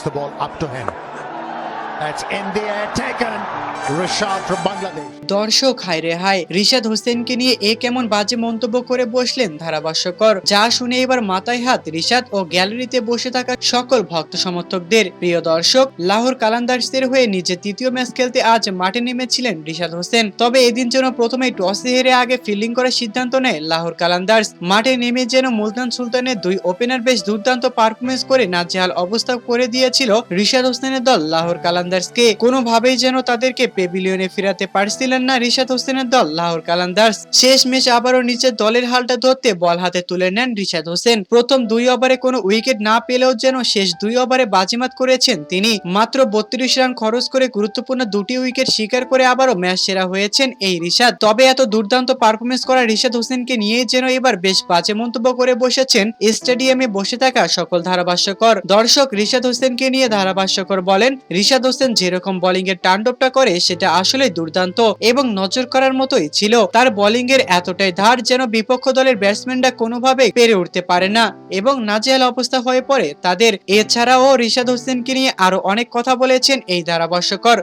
the ball up to him. দর্শক হাই রে হাই রিশাদ হোসেনকে নিয়ে এ কেমন বাজে মন্তব্য করে বসলেন ধারাভাষ্যকর। যা শুনে এবার মাথায় হাত রিশাদ ও গ্যালারিতে বসে থাকা সকল ভক্ত সমর্থকদের। প্রিয় দর্শক, লাহোর কালান্দার্সের হয়ে নিজে তৃতীয় ম্যাচ খেলতে আজ মাঠে নেমেছিলেন রিশাদ হোসেন। তবে এদিন যেন প্রথমে টসে হেরে আগে ফিল্ডিং করার সিদ্ধান্ত নেয় লাহোর কালান্দার্স মাঠে নেমে যেন মুলতান সুলতানের দুই ওপেনার বেশ দুর্দান্ত পারফরমেন্স করে নাজেহাল অবস্থা করে দিয়েছিল রিশাদ হোসেনের দল লাহোর কালান্দার্সকে। কোনোভাবেই যেন তাদেরকে পেভিলিয়নে ফেরাতে পারছিলেন না রিশাদ হোসেনের দল, লাহোর কালান্দার্স। শেষ ম্যাচ আবারও নিচের দলের হালটা ধরতে বল হাতে তুলে নেন রিশাদ হোসেন। প্রথম দুই ওভারে কোনো উইকেট না পেলেও যেন শেষ দুই ওভারে বাজিমাত করেছেন তিনি। মাত্র বত্রিশ রান খরচ করে গুরুত্বপূর্ণ দুটি উইকেট শিকার করে আবারও ম্যাচ সেরা হয়েছেন এই রিশাদ। তবে এত দুর্দান্ত পারফরমেন্স করা রিশাদ হোসেনকে নিয়ে যেন এবার বেশ বাজে মন্তব্য করে বসেছেন স্টেডিয়ামে বসে থাকা সকল ধারাভাষ্যকর। দর্শক রিশাদ হোসেনকে নিয়ে ধারাভাষ্যকর বলেন, রিশাদ হোসেন যেরকম বোলিং এর তাণ্ডবটা করে সেটা আসলে দুর্দান্ত এবং নজর করার মতোই ছিল। তার বোলিং এর এতটাই ধার যেন বিপক্ষ দলের ব্যাটসম্যানরা কোনোভাবে পেরে উঠতে পারে না এবং নাজেহাল অবস্থা হয়ে পড়ে তাদের। এছাড়াও রিশাদ হোসেনকে নিয়ে আরও অনেক কথা বলেছেন এই ধারাভাষ্যকর।